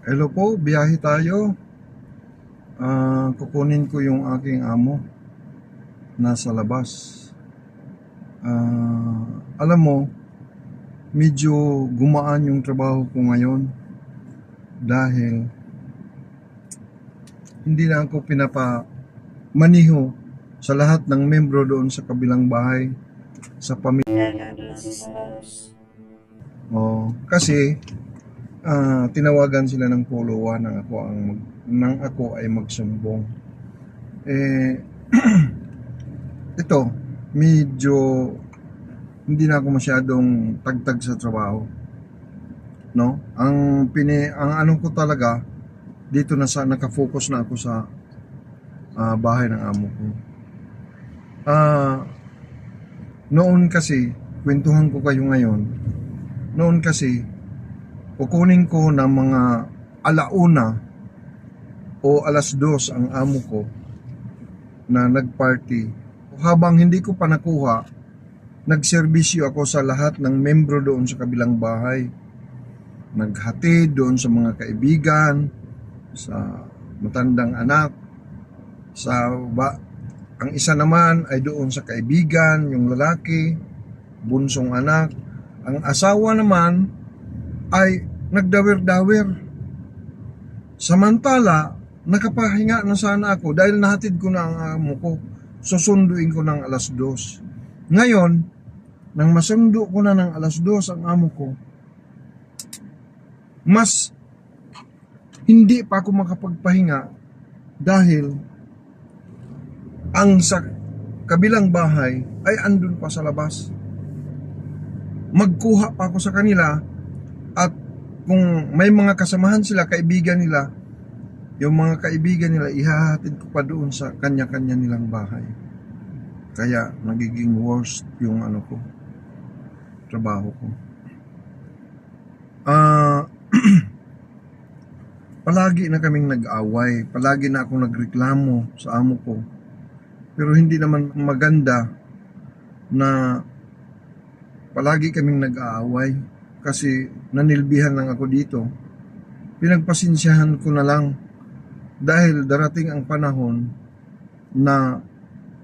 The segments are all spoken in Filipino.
Hello po, biyahe tayo. Ah, kukunin ko yung aking amo. Nasa labas. Ah, alam mo, medyo gumaan yung trabaho ko ngayon dahil hindi na ako pinapa maniho sa lahat ng membro doon sa kabilang bahay sa pamilya. Oh, kasi ah, tinawagan sila ng puluwa nang ako ang mag, nang ako ay magsumbong. Eh ito, medyo hindi na ako masyadong tagtag sa trabaho. No? Ang pini ang ano ko talaga dito na sa nakafocus na ako sa ah, bahay ng amo ko. Ah noon kasi kwentuhan ko kayo ngayon. Noon kasi kukunin ko ng mga alauna o alas dos ang amo ko na nagparty. Habang hindi ko pa nakuha, nagserbisyo ako sa lahat ng membro doon sa kabilang bahay. Naghati doon sa mga kaibigan, sa matandang anak, sa ba, ang isa naman ay doon sa kaibigan, yung lalaki, bunsong anak. Ang asawa naman ay nagdawer-dawer. Samantala, nakapahinga na sana ako dahil nahatid ko na ang amo ko. Susunduin ko ng alas dos. Ngayon, nang masundo ko na ng alas dos ang amo ko, mas hindi pa ako makapagpahinga dahil ang sa kabilang bahay ay andun pa sa labas. Magkuha pa ako sa kanila at kung may mga kasamahan sila, kaibigan nila, yung mga kaibigan nila, ihahatid ko pa doon sa kanya-kanya nilang bahay. Kaya nagiging worst yung ano ko, trabaho ko. Ah, palagi na kaming nag-away, palagi na akong nagreklamo sa amo ko. Pero hindi naman maganda na palagi kaming nag-aaway kasi nanilbihan lang ako dito. Pinagpasensyahan ko na lang dahil darating ang panahon na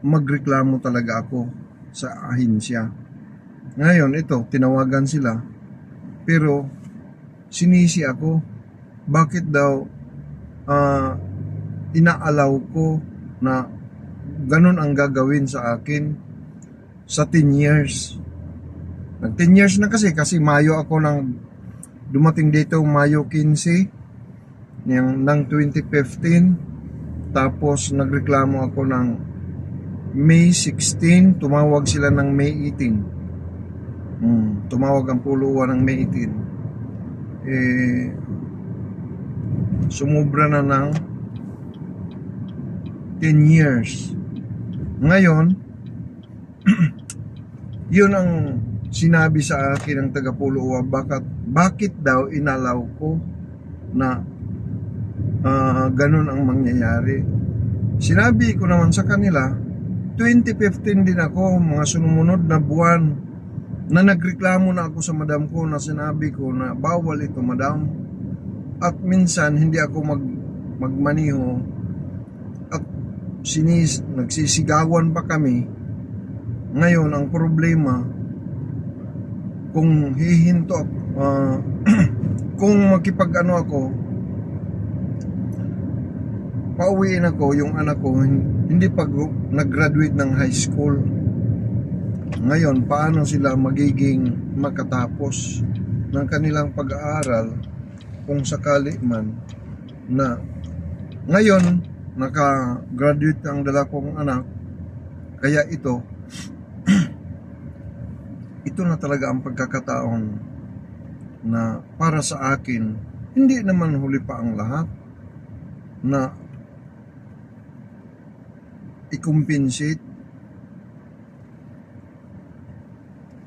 magreklamo talaga ako sa ahensya. Ngayon, ito, tinawagan sila. Pero, sinisi ako. Bakit daw ah, inaalaw ko na ganun ang gagawin sa akin sa 10 years. Nag 10 years na kasi, kasi Mayo ako nang dumating dito, Mayo 15 ng, ng 2015. Tapos nagreklamo ako ng May 16, tumawag sila ng May 18. Hmm, tumawag ang puluwa ng May 18. Eh, sumubra na ng 10 years. Ngayon, yun ang sinabi sa akin ng taga Puluwa, bakit, bakit daw inalaw ko na ah, ganun ang mangyayari. Sinabi ko naman sa kanila, 2015 din ako, mga sumunod na buwan, na nagreklamo na ako sa madam ko na sinabi ko na bawal ito madam. At minsan hindi ako mag, magmaniho at sinis, nagsisigawan pa kami. Ngayon, ang problema, kung hihinto ako, ah, kung makipag-ano ako, pauwiin ako, yung anak ko, hindi pa nag-graduate ng high school. Ngayon, paano sila magiging makatapos ng kanilang pag-aaral kung sakali man na ngayon, naka-graduate ang dala kong anak, kaya ito, ito na talaga ang pagkakataon na para sa akin, hindi naman huli pa ang lahat na i-compensate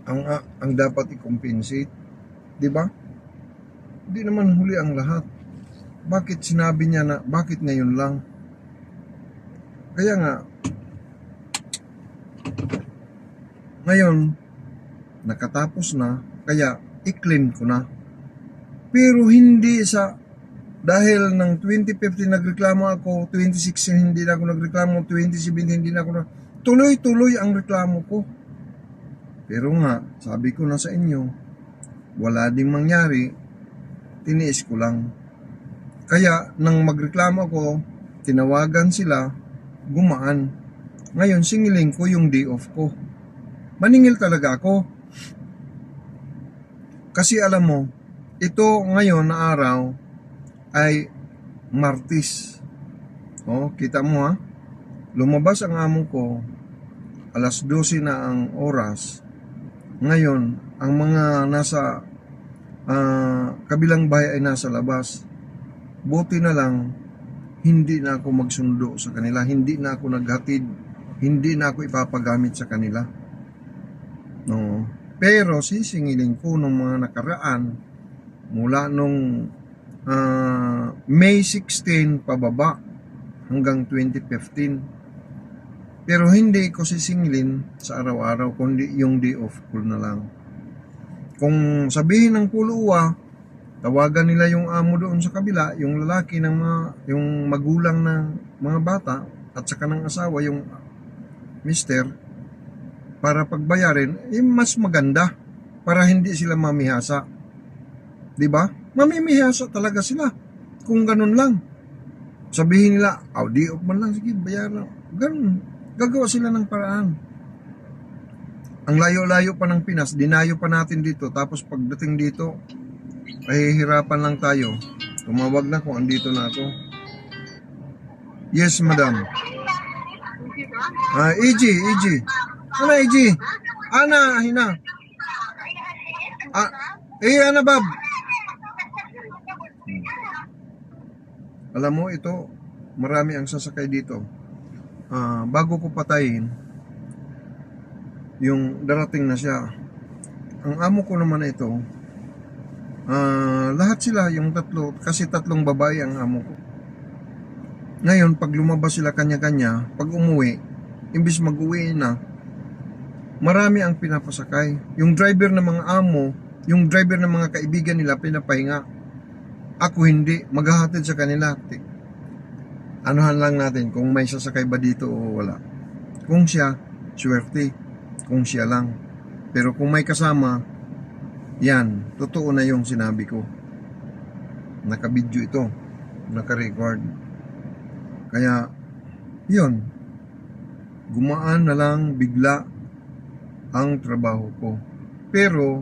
ang a- ang dapat i-compensate, 'di ba? Hindi naman huli ang lahat. Bakit sinabi niya na bakit ngayon lang? Kaya nga ngayon nakatapos na kaya i-claim ko na. Pero hindi sa Dahil ng 2015 nagreklamo ako, 2016 hindi na ako nagreklamo, 2017 hindi na ako na... Tuloy-tuloy ang reklamo ko. Pero nga, sabi ko na sa inyo, wala ding mangyari, tiniis ko lang. Kaya, nang magreklamo ako, tinawagan sila, gumaan. Ngayon, singiling ko yung day off ko. Maningil talaga ako. Kasi alam mo, ito ngayon na araw ay Martis. Oh, kita mo ha? Lumabas ang amo ko, alas 12 na ang oras. Ngayon, ang mga nasa ah, kabilang bahay ay nasa labas. Buti na lang, hindi na ako magsundo sa kanila. Hindi na ako naghatid. Hindi na ako ipapagamit sa kanila. No. Pero sisingilin ko nung mga nakaraan mula nung ah, May 16 pababa hanggang 2015. Pero hindi ko sisingilin sa araw-araw kundi yung day off ko na lang. Kung sabihin ng puluwa, tawagan nila yung amo doon sa kabila, yung lalaki ng mga, yung magulang ng mga bata at saka ng asawa, yung mister, para pagbayarin, eh, mas maganda para hindi sila mamihasa. 'Di ba? Mamimihasa talaga sila kung ganun lang. Sabihin nila, "Aw, di off man lang sige, bayaran." Ganun. Gagawa sila ng paraan. Ang layo-layo pa ng Pinas, dinayo pa natin dito. Tapos pagdating dito, pahihirapan lang tayo. Tumawag na kung andito na ako. Yes, madam. Ah, EG, EG. Ano, EG? Ana, hina. Ah, eh, ana, bab. Alam mo, ito, marami ang sasakay dito. Ah, bago ko patayin, yung darating na siya. Ang amo ko naman ito, ah, lahat sila, yung tatlo, kasi tatlong babae ang amo ko. Ngayon, pag lumabas sila kanya-kanya, pag umuwi, imbis mag-uwi na, marami ang pinapasakay. Yung driver ng mga amo, yung driver ng mga kaibigan nila, pinapahinga. Ako hindi, maghahatid sa kanila. Anuhan lang natin kung may sasakay ba dito o wala. Kung siya, swerte. Kung siya lang. Pero kung may kasama, yan, totoo na yung sinabi ko. Nakabidyo ito. Naka-record. Kaya, yun. Gumaan na lang bigla ang trabaho ko. Pero,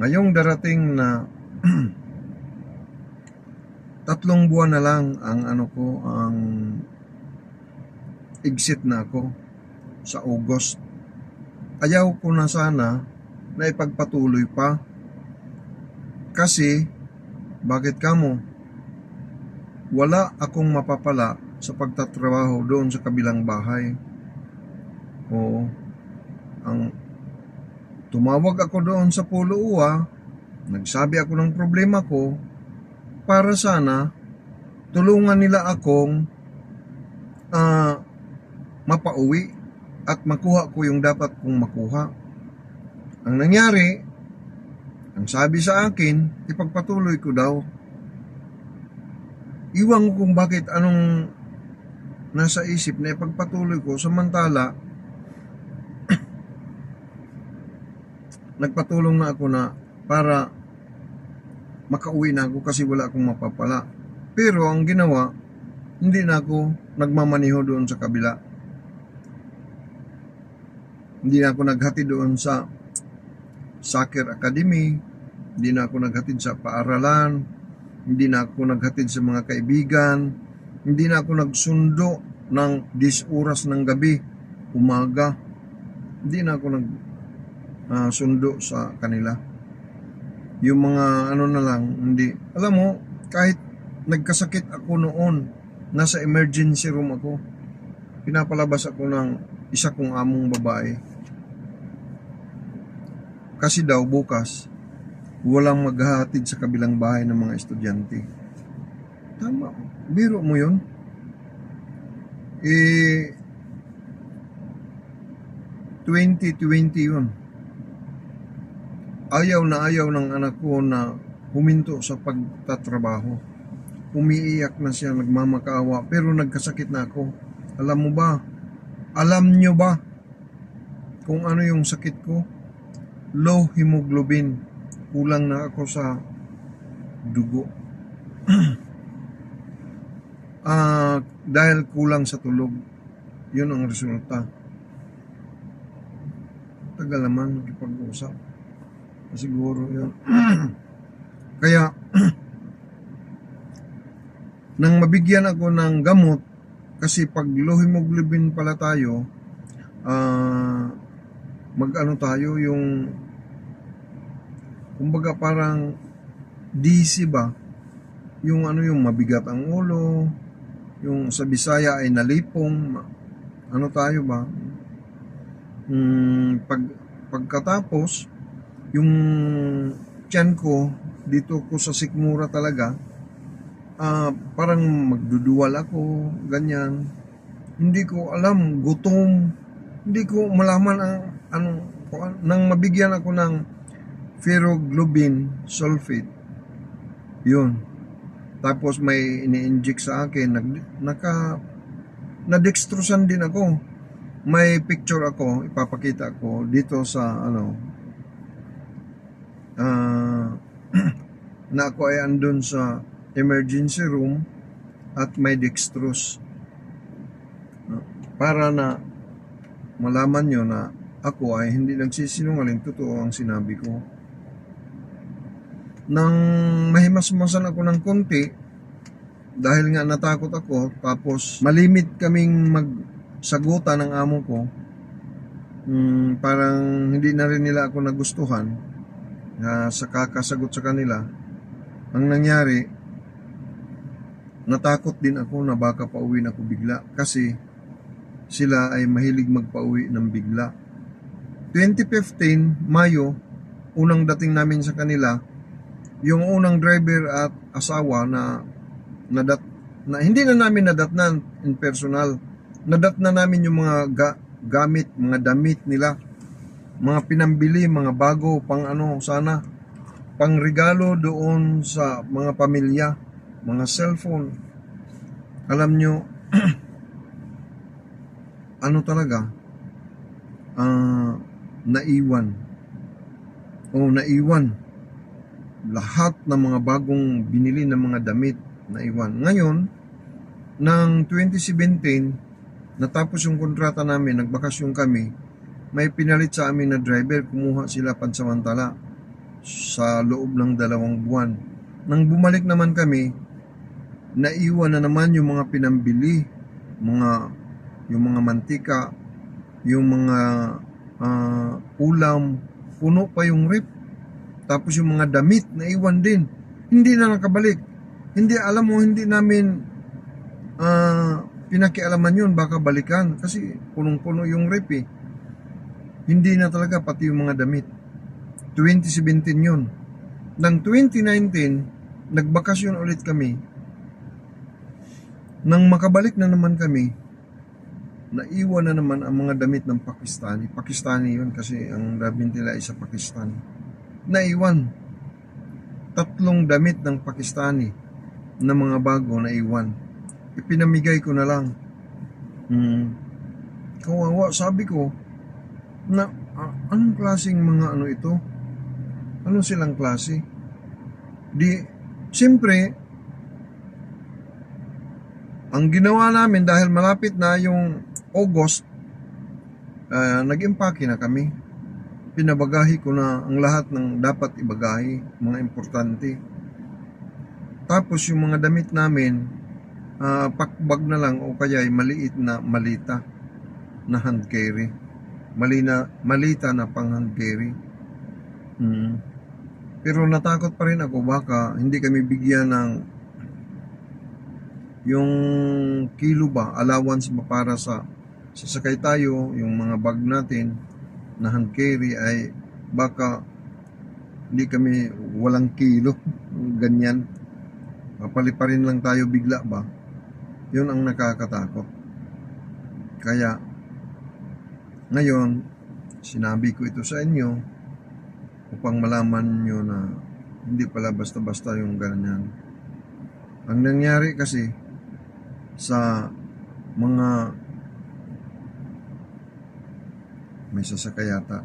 ngayong darating na tatlong buwan na lang ang ano ko, ang exit na ako sa August. Ayaw ko na sana na ipagpatuloy pa. Kasi, bakit kamo? Wala akong mapapala sa pagtatrabaho doon sa kabilang bahay. Oo. Ang tumawag ako doon sa Pulo Uwa, nagsabi ako ng problema ko, para sana tulungan nila akong ah, mapauwi at makuha ko yung dapat kong makuha. Ang nangyari, ang sabi sa akin, ipagpatuloy ko daw. Iwan ko kung bakit anong nasa isip na ipagpatuloy ko samantala nagpatulong na ako na para makauwi na ako kasi wala akong mapapala. Pero ang ginawa, hindi na ako nagmamaniho doon sa kabila. Hindi na ako naghatid doon sa soccer academy, hindi na ako naghatid sa paaralan, hindi na ako naghatid sa mga kaibigan, hindi na ako nagsundo ng 10 oras ng gabi, umaga. Hindi na ako nag ah, sundo sa kanila. Yung mga ano na lang, hindi. Alam mo, kahit nagkasakit ako noon, nasa emergency room ako, pinapalabas ako ng isa kong among babae. Kasi daw bukas, walang maghahatid sa kabilang bahay ng mga estudyante. Tama. Biro mo yun. Eh, 2020 yun. Ayaw na ayaw ng anak ko na huminto sa pagtatrabaho. umiiyak na siya, nagmamakaawa, pero nagkasakit na ako. Alam mo ba? Alam nyo ba kung ano yung sakit ko? Low hemoglobin. Kulang na ako sa dugo. Ah, dahil kulang sa tulog. Yun ang resulta. Tagal naman makipag-usap. Siguro yun. Kaya, nang mabigyan ako ng gamot, kasi pag low hemoglobin pala tayo, ah, mag-ano tayo, yung, kumbaga parang DC ba? Yung ano yung mabigat ang ulo, yung sa Bisaya ay nalipong, ano tayo ba? Mm, pag, pagkatapos, yung tiyan ko, dito ko sa sikmura talaga, ah, parang magduduwal ako, ganyan. Hindi ko alam, gutom. Hindi ko malaman ang ano, kung an- nang mabigyan ako ng ferroglobin sulfate. Yun. Tapos may ini-inject sa akin, nag, naka, na-dextrosan din ako. May picture ako, ipapakita ko dito sa ano, ah, na ako ay andun sa emergency room at may dextrose. Ah, Para na malaman nyo na ako ay hindi nagsisinungaling, totoo ang sinabi ko. Nang mahimasmasan ako ng konti, dahil nga natakot ako, tapos malimit kaming magsagutan ng amo ko, mm, parang hindi na rin nila ako nagustuhan na sa kakasagot sa kanila. Ang nangyari, natakot din ako na baka pauwi na ako bigla kasi sila ay mahilig magpauwi ng bigla. 2015, Mayo, unang dating namin sa kanila, yung unang driver at asawa na nadat na hindi na namin nadatnan in personal. Nadat na namin yung mga ga- gamit, mga damit nila, mga pinambili, mga bago, pang ano, sana, pang regalo doon sa mga pamilya, mga cellphone. Alam nyo, ano talaga, ah, naiwan. O naiwan. Lahat ng mga bagong binili ng mga damit, naiwan. Ngayon, ng 2017, natapos yung kontrata namin, nagbakasyon kami, may pinalit sa amin na driver, kumuha sila pansamantala sa loob ng dalawang buwan. Nang bumalik naman kami, naiwan na naman yung mga pinambili, mga yung mga mantika, yung mga ah, ulam, puno pa yung rip. Tapos yung mga damit, naiwan din. Hindi na nakabalik. Hindi, alam mo, hindi namin ah, pinakialaman yun, baka balikan. Kasi punong-puno yung rip eh. Hindi na talaga, pati yung mga damit. 2017 yun. Nang 2019, nagbakasyon ulit kami. Nang makabalik na naman kami, naiwan na naman ang mga damit ng Pakistani. Pakistani yun kasi ang damit nila ay sa Pakistan. Naiwan. Tatlong damit ng Pakistani na mga bago na iwan. Ipinamigay ko na lang. Hmm. Kawawa, sabi ko, na ah, anong klaseng mga ano ito? Ano silang klase? Di, siyempre, ang ginawa namin dahil malapit na yung August, ah, nag-impake na kami. Pinabagahi ko na ang lahat ng dapat ibagahi, mga importante. Tapos yung mga damit namin, ah, pakbag na lang o kaya ay maliit na malita na hand carry. Mali na, malita na pang hand carry. Hmm. Pero natakot pa rin ako baka hindi kami bigyan ng yung kilo ba, allowance ba para sa sasakay tayo, yung mga bag natin na hand carry ay baka hindi kami walang kilo, ganyan. Papaliparin lang tayo bigla ba? Yun ang nakakatakot. Kaya, ngayon, sinabi ko ito sa inyo upang malaman nyo na hindi pala basta-basta yung ganyan. Ang nangyari kasi sa mga may sasakay yata.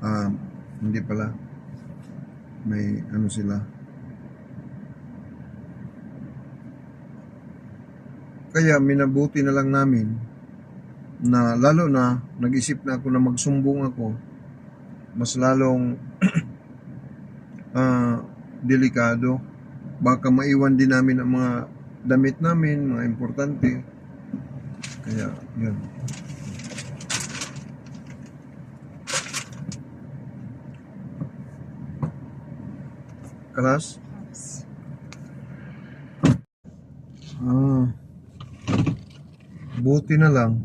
Ah, hindi pala. May ano sila. Kaya minabuti na lang namin na lalo na nag-isip na ako na magsumbong ako mas lalong ah, delikado baka maiwan din namin ang mga damit namin mga importante kaya yun Kalas? Ah. Buti na lang.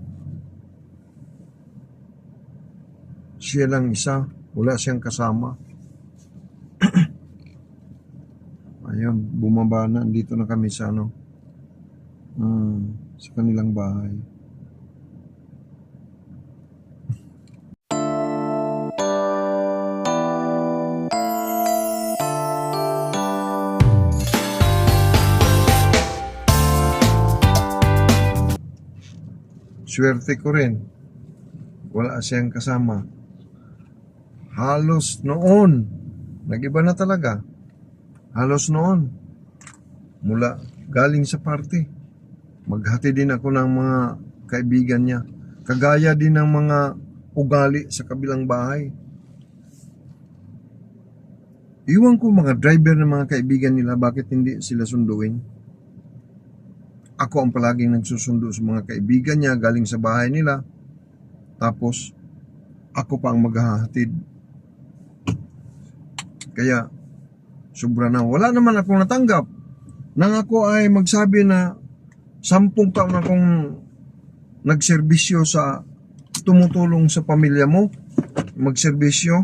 Siya lang isa. Wala siyang kasama. Ayun, bumaba na. Dito na kami sa ano. ah, sa kanilang bahay. Swerte ko rin. Wala siyang kasama. Halos noon. Nagiba na talaga. Halos noon. Mula galing sa party. Maghati din ako ng mga kaibigan niya. Kagaya din ng mga ugali sa kabilang bahay. Iwan ko mga driver ng mga kaibigan nila bakit hindi sila sunduin. Ako ang palaging nagsusundo sa mga kaibigan niya galing sa bahay nila. Tapos, ako pa ang maghahatid. Kaya, sobra na. Wala naman akong natanggap. Nang ako ay magsabi na sampung taon akong nagserbisyo sa tumutulong sa pamilya mo, magserbisyo,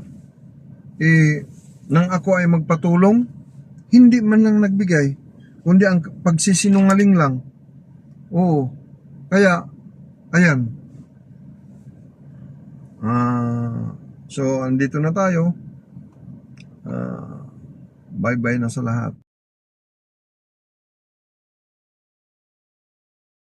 eh, nang ako ay magpatulong, hindi man lang nagbigay, kundi ang pagsisinungaling lang. Oo. Kaya, ayan. Ah, so, andito na tayo. Ah, bye-bye na sa lahat.